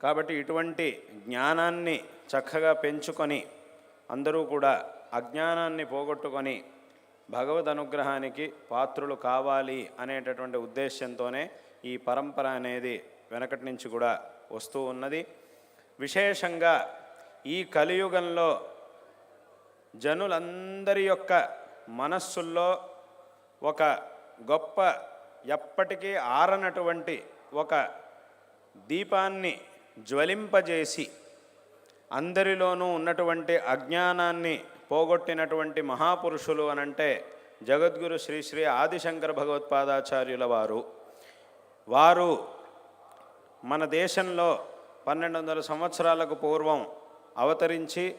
కాబట్టి ఇటువంటి జ్ఞానాన్ని చక్కగా పెంచుకొని అందరూ కూడా అజ్ఞానాన్ని పోగొట్టుకొని భగవద్ అనుగ్రహానికి పాత్రులు కావాలి అనేటటువంటి ఉద్దేశంతోనే ఈ పరంపర అనేది వెనకటి నుంచి కూడా వస్తూ ఉన్నది. విశేషంగా ఈ కలియుగంలో జనులందరి యొక్క మనస్సుల్లో ఒక గొప్ప ఎప్పటికీ ఆరనటువంటి ఒక దీపాన్ని జ్వలింపజేసి అందరిలోనూ ఉన్నటువంటి అజ్ఞానాన్ని పోగొట్టినటువంటి మహాపురుషులు అనంటే జగద్గురు శ్రీ శ్రీ ఆదిశంకర భగవత్పాదాచార్యుల వారు. వారు మన దేశంలో పన్నెండు వందల సంవత్సరాలకు పూర్వం అవతరించి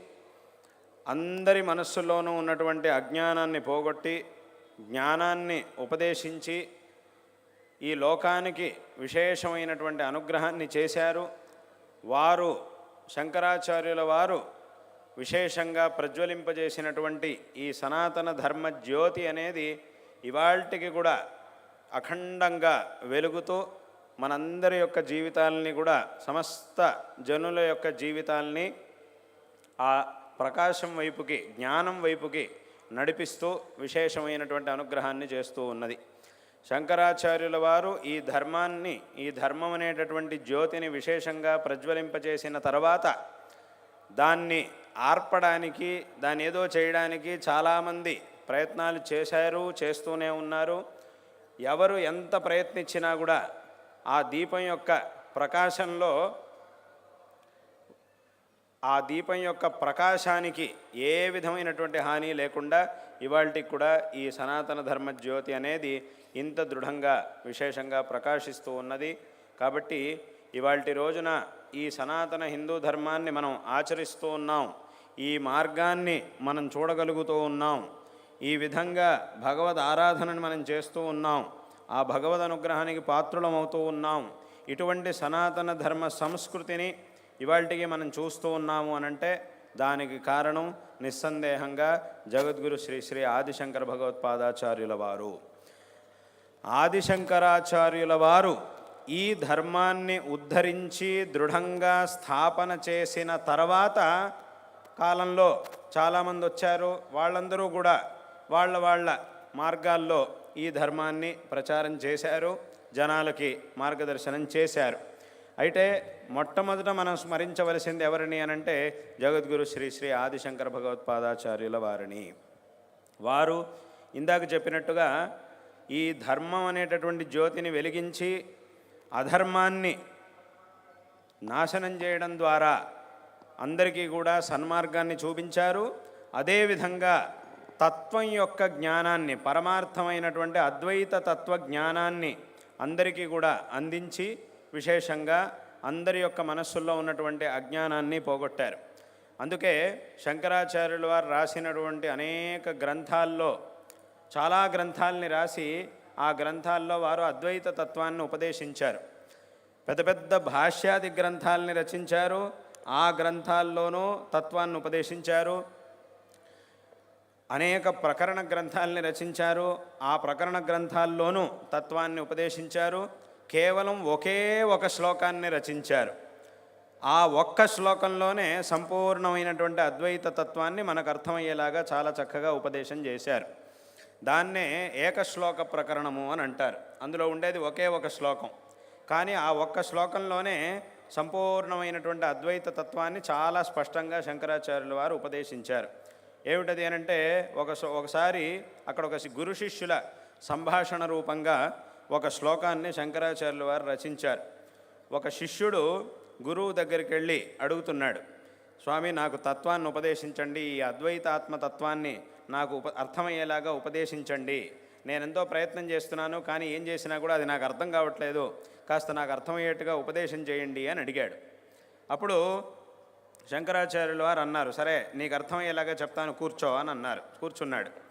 అందరి మనస్సులోనూ ఉన్నటువంటి అజ్ఞానాన్ని పోగొట్టి జ్ఞానాన్ని ఉపదేశించి ఈ లోకానికి విశేషమైనటువంటి అనుగ్రహాన్ని చేశారు. వారు శంకరాచార్యుల వారు విశేషంగా ప్రజ్వలింపజేసినటువంటి ఈ సనాతన ధర్మ జ్యోతి అనేది ఇవాళకి కూడా అఖండంగా వెలుగుతూ మనందరి యొక్క జీవితాలని కూడా సమస్త జనుల యొక్క జీవితాలని ఆ ప్రకాశం వైపుకి జ్ఞానం వైపుకి నడిపిస్తూ విశేషమైనటువంటి అనుగ్రహాన్ని చేస్తూ ఉన్నది. శంకరాచార్యుల వారు ఈ ధర్మాన్ని ఈ ధర్మం అనేటటువంటి జ్యోతిని విశేషంగా ప్రజ్వలింపచేసిన తర్వాత దాన్ని ఆర్పడానికి దాని ఏదో చేయడానికి చాలామంది ప్రయత్నాలు చేశారు చేస్తూనే ఉన్నారు. ఎవరు ఎంత ప్రయత్నించినా కూడా ఆ దీపం యొక్క ప్రకాశంలో ఆ దీపం యొక్క ప్రకాశానికి ఏ విధమైనటువంటి హాని లేకుండా ఇవాళకి కూడా ఈ సనాతన ధర్మ జ్యోతి అనేది ఇంత దృఢంగా విశేషంగా ప్రకాశిస్తూ ఉన్నది. కాబట్టి ఇవాళ రోజున ఈ సనాతన హిందూ ధర్మాన్ని మనం ఆచరిస్తూ ఉన్నాం. ఈ మార్గాన్ని మనం చూడగలుగుతూ ఉన్నాం. ఈ విధంగా భగవద్ ఆరాధనని మనం చేస్తూ ఉన్నాం. ఆ భగవద్ అనుగ్రహానికి పాత్రులమవుతూ ఉన్నాం. ఇటువంటి సనాతన ధర్మ సంస్కృతిని ఇవాళకి మనం చూస్తూ ఉన్నాము అనంటే దానికి కారణం నిస్సందేహంగా జగద్గురు శ్రీ శ్రీ ఆదిశంకర భగవత్పాదాచార్యుల వారు. ఆదిశంకరాచార్యుల వారు ఈ ధర్మాన్ని ఉద్ధరించి దృఢంగా స్థాపన చేసిన తర్వాత కాలంలో చాలామంది వచ్చారు. వాళ్ళందరూ కూడా వాళ్ళ వాళ్ళ మార్గాల్లో ఈ ధర్మాన్ని ప్రచారం చేశారు. జనాలకి మార్గదర్శనం చేశారు. అయితే మొట్టమొదట మనం స్మరించవలసింది ఎవరిని అనంటే జగద్గురు శ్రీ శ్రీ ఆదిశంకర భగవత్పాదాచార్యుల వారిని. వారు ఇందాక చెప్పినట్టుగా ఈ ధర్మం అనేటటువంటి జ్యోతిని వెలిగించి అధర్మాన్ని నాశనం చేయడం ద్వారా అందరికీ కూడా సన్మార్గాన్ని చూపించారు. అదేవిధంగా తత్వం యొక్క జ్ఞానాన్ని పరమార్థమైనటువంటి అద్వైత తత్వ జ్ఞానాన్ని అందరికీ కూడా అందించి విశేషంగా అందరి యొక్క మనస్సుల్లో ఉన్నటువంటి అజ్ఞానాన్ని పోగొట్టారు. అందుకే శంకరాచార్యుల వారు రాసినటువంటి అనేక గ్రంథాల్లో చాలా గ్రంథాలని రాసి ఆ గ్రంథాల్లో వారు అద్వైత తత్వాన్ని ఉపదేశించారు. పెద్ద పెద్ద భాష్యాది గ్రంథాలని రచించారు ఆ గ్రంథాల్లోనూ తత్వాన్ని ఉపదేశించారు. అనేక ప్రకరణ గ్రంథాలని రచించారు ఆ ప్రకరణ గ్రంథాల్లోనూ తత్వాన్ని ఉపదేశించారు. కేవలం ఒకే ఒక శ్లోకాన్ని రచించారు. ఆ ఒక్క శ్లోకంలోనే సంపూర్ణమైనటువంటి అద్వైత తత్వాన్ని మనకు అర్థమయ్యేలాగా చాలా చక్కగా ఉపదేశం చేశారు. దాన్నే ఏకశ్లోక ప్రకరణము అని అంటారు. అందులో ఉండేది ఒకే ఒక శ్లోకం. కానీ ఆ ఒక్క శ్లోకంలోనే సంపూర్ణమైనటువంటి అద్వైత తత్వాన్ని చాలా స్పష్టంగా శంకరాచార్యుల వారు ఉపదేశించారు. ఏమిటది అనంటే ఒక ఒకసారి అక్కడ ఒక గురు శిష్యుల సంభాషణ రూపంగా ఒక శ్లోకాన్ని శంకరాచార్యుల వారు రచించారు. ఒక శిష్యుడు గురువు దగ్గరికి వెళ్ళి అడుగుతున్నాడు స్వామి నాకు తత్వాన్ని ఉపదేశించండి ఈ అద్వైతాత్మ తత్వాన్ని నాకు ఉప అర్థమయ్యేలాగా ఉపదేశించండి. నేను ఎంతో ప్రయత్నం చేస్తున్నాను కానీ ఏం చేసినా కూడా అది నాకు అర్థం కావట్లేదు. కాస్త నాకు అర్థమయ్యేట్టుగా ఉపదేశం చేయండి అని అడిగాడు. అప్పుడు శంకరాచార్యుల వారు అన్నారు సరే నీకు అర్థమయ్యేలాగా చెప్తాను కూర్చో అని అన్నారు కూర్చున్నాడు.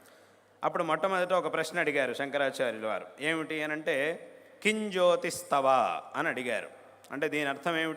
అప్పుడు మొట్టమొదట ఒక ప్రశ్న అడిగారు శంకరాచార్యుల వారు. ఏమిటి అని అంటే కింజ్యోతిస్తవా అని అడిగారు. అంటే దీని అర్థం ఏమిటి?